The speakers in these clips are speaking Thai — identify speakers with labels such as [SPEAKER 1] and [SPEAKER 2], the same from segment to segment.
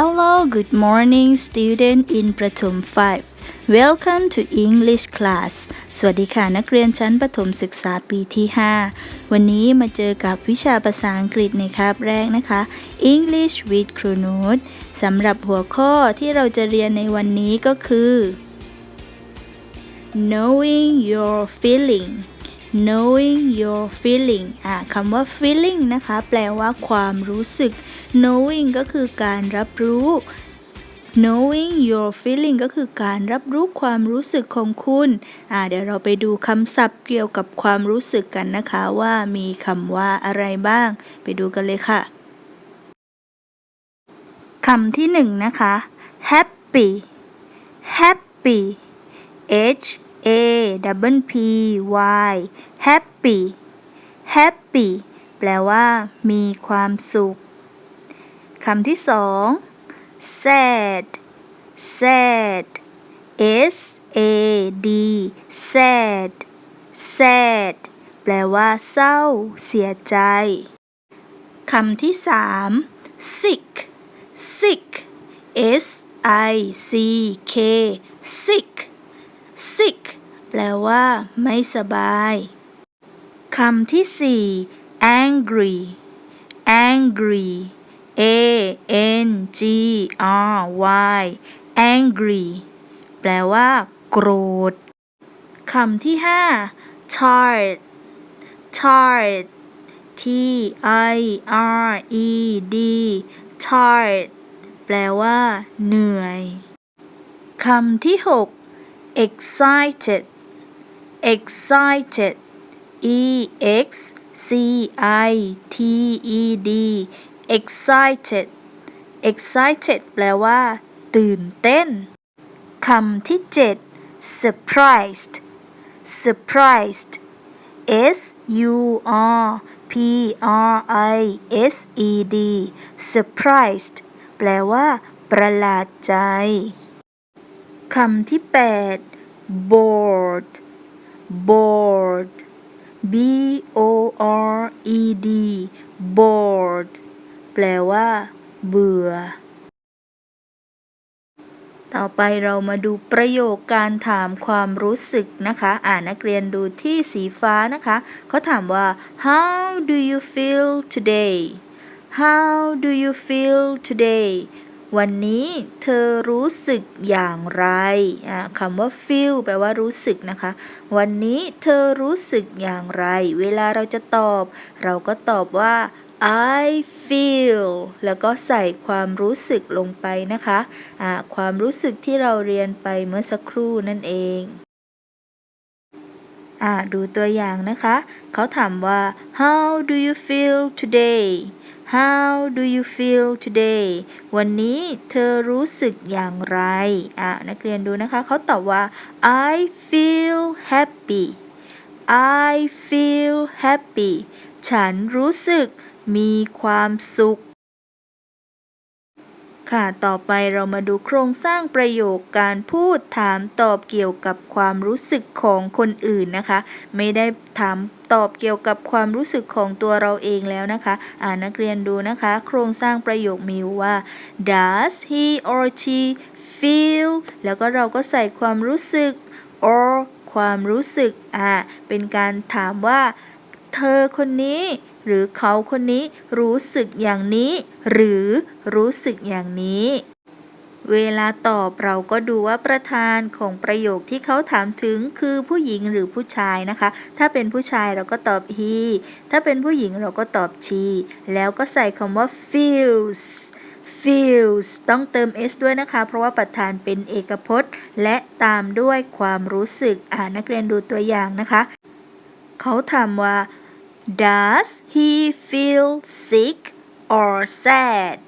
[SPEAKER 1] Hello, good morning, student in ประถม 5 Welcome to English class สวัสดีค่ะนักเรียนชั้นประถมศึกษาปีที่ 5 วันนี้มาเจอกับวิชาภาษาอังกฤษในคาบแรกนะคะ English with ครูนุชสำหรับหัวข้อที่เราจะเรียนในวันนี้ก็คือ knowing your feeling knowing your feeling อะคำว่า feeling นะคะ แปลว่าความรู้สึก knowing ก็คือการรับรู้ knowing your feeling ก็คือการรับรู้ความรู้สึกของคุณอ่าเดี๋ยวเราไปดูคำศัพท์เกี่ยวกับความรู้สึกกันนะคะว่ามีคำว่าอะไรบ้าง ไปดูกันเลยค่ะคำที่หนึ่งนะคะ happy happy h a w p y happy happy แปลว่า มีความสุข คำที่สอง sad sad s a d sad sad แปลว่า เศร้า เสียใจ คำที่สาม sick sick s i c k sick sick แปลว่า ไม่สบายคำที่สี่ angry angry a n g r y angry แปลว่า โกรธคำที่ห้า tired tired t i r e d tired แปลว่า เหนื่อยคำที่หก excited excited e x c i t e d excited excited แปลว่า ตื่นเต้นคำที่เจ็ด surprised surprised s u r p r i s e d surprised แปลว่า ประหลาดใจ คำที่แปด bored bored b o r e d bored แปลว่า เบื่อ ต่อไปเรามาดูประโยคการถามความรู้สึกนะคะ อ่านนักเรียนดูที่สีฟ้านะคะ เขาถามว่า how do you feel today how do you feel today วันนี้เธอรู้สึกอย่างไรคำว่า feel แปลว่ารู้สึกนะคะ วันนี้เธอรู้สึกอย่างไร เวลาเราจะตอบ เราก็ตอบว่า I feel แล้วก็ใส่ความรู้สึกลงไปนะคะะความรู้สึกที่เราเรียนไปเมื่อสักครู่นั่นเองอดูตัวอย่างนะคะ เขาถามว่า How do you feel today How do you feel today วันนี้เธอรู้สึกอย่างไรอะนักเรียนดูนะคะเขาตอบว่า I feel happy I feel happy ฉันรู้สึกมีความสุข ค่ะ ต่อไปเรามาดูโครงสร้างประโยคการพูดถามตอบเกี่ยวกับความรู้สึกของคนอื่นนะคะ ไม่ได้ถามตอบเกี่ยวกับความรู้สึกของตัวเราเองแล้วนะคะ อ่านนักเรียนดูนะคะ โครงสร้างประโยคมีว่า does he or she feel แล้วก็เราก็ใส่ความรู้สึก or ความรู้สึก อ่า เป็นการถามว่า เธอคนนี้ หรือเขาคนนี้รู้สึกอย่างนี้ หรือรู้สึกอย่างนี้ เวลาตอบเราก็ดูว่าประธานของประโยคที่เขาถามถึงคือผู้หญิงหรือผู้ชายนะคะ ถ้าเป็นผู้ชายเราก็ตอบ he ถ้าเป็นผู้หญิงเราก็ตอบ she แล้วก็ใส่คำว่า feels feels ต้องเติม s ด้วยนะคะ เพราะว่าประธานเป็นเอกพจน์ และตามด้วยความรู้สึก อ่านักเรียนดูตัวอย่างนะคะ เขาถามว่า Does he feel sick or sad?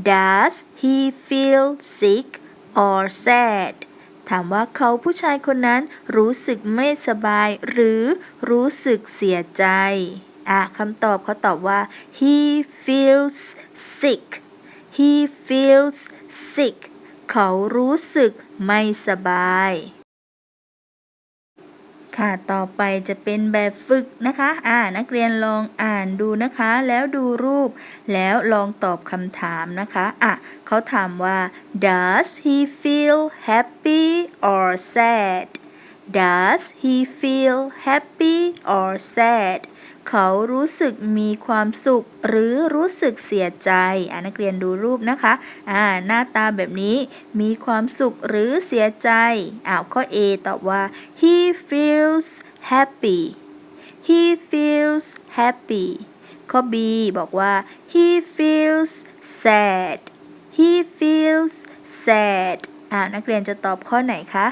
[SPEAKER 1] Does he feel sick or sad? ถามว่าเขาผู้ชายคนนั้นรู้สึกไม่สบาย หรือรู้สึกเสียใจ อะคำตอบเขาตอบว่า he feels sick he feels sick เขารู้สึกไม่สบาย ค่ะ ต่อไปจะเป็นแบบฝึกนะคะ อ่า นักเรียนลองอ่านดูนะคะ แล้วดูรูป แล้วลองตอบคำถามนะคะ อะ เขาถามว่า does he feel happy or sad does he feel happy or sad เขารู้สึกมีความสุข หรือรู้สึกเสียใจอ่านักเรียนดูรูปนะคะอ่าหน้าตาแบบนี้มีความสุขหรือเสียใจอ้าวข้อ A ตอบว่า he feels happy he feels happy ข้อ B บอกว่า he feels sad he feels sad อ่าวนักเรียนจะตอบข้อไหนคะ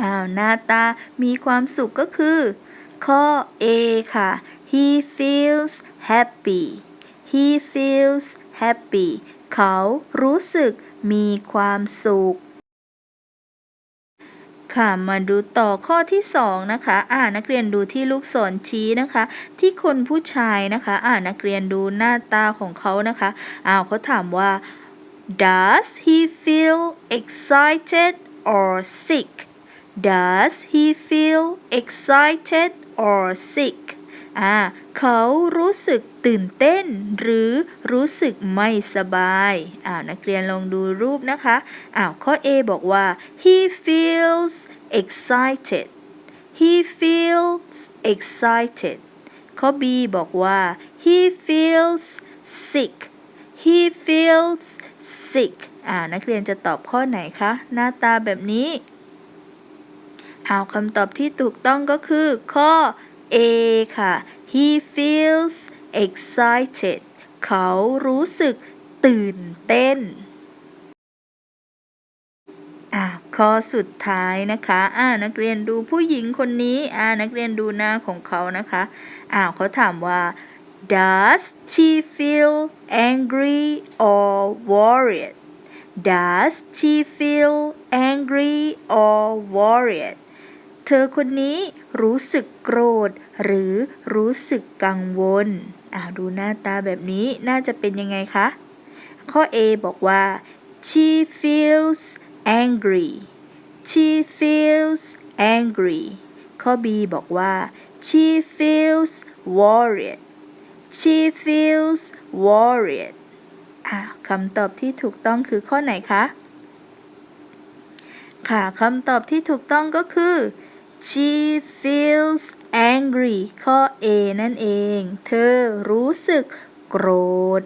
[SPEAKER 1] อ้าวหน้าตามีความสุขก็คือ ข้อ A ค่ะ he feels happy he feels happy เขารู้สึกมีความสุข ค่ะมาดูต่อข้อที่สองนะคะ อ่านักเรียนดูที่ลูกศรชี้นะคะ ที่คนผู้ชายนะคะ อ่านักเรียนดูหน้าตาของเขานะคะอ้าวเขาถามว่า does he feel excited or sick does he feel excited or sick อ่าเขารู้สึกตื่นเต้น หรือรู้สึกไม่สบายอ่านักเรียนลองดูรูปนะคะอ้าวข้อ A บอกว่า he feels excited he feels excited ข้อ B บอกว่า he feels sick he feels sick อ่านักเรียนจะตอบข้อไหนคะ หน้าตาแบบนี้ เอาคำตอบที่ถูกต้องก็คือข้อ A ค่ะ he feels excited เขารู้สึกตื่นเต้นอ่าข้อสุดท้ายนะคะอ่านักเรียนดูผู้หญิงคนนี้อ่านักเรียนดูหน้าของเขานะคะอ้าเขาถามว่า does she feel angry or worried does she feel angry or worried เธอคนนี้รู้สึกโกรธ หรือรู้สึกกังวลอ่าดูหน้าตาแบบนี้น่าจะเป็นยังไงคะ ข้อ A บอกว่า she feels angry she feels angry ข้อ B บอกว่า she feels worried she feels worried อะคำตอบที่ถูกต้องคือข้อไหนคะ ค่ะ คำตอบที่ถูกต้องก็คือ she feels angry ข้อ A นั่นเอง เธอรู้สึกโกรธ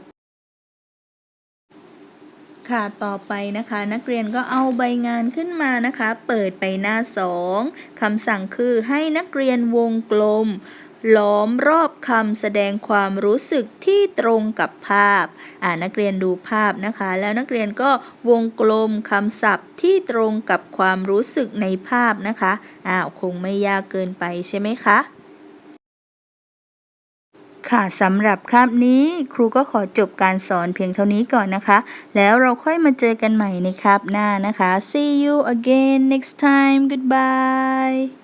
[SPEAKER 1] ค่ะต่อไปนะคะ นักเรียนก็เอาใบงานขึ้นมานะคะ เปิดไปหน้าสองคำสั่งคือให้นักเรียนวงกลม ล้อมรอบคำแสดงความรู้สึกที่ตรงกับภาพ อ่านักเรียนดูภาพนะคะ แล้วนักเรียนก็วงกลมคำศัพท์ที่ตรงกับความรู้สึกในภาพนะคะอ้าวคงไม่ยากเกินไปใช่ไหมคะค่ะสำหรับคาบนี้ครูก็ขอจบการสอนเพียงเท่านี้ก่อนนะคะ แล้วเราค่อยมาเจอกันใหม่ในคาบหน้านะคะ see you again next time goodbye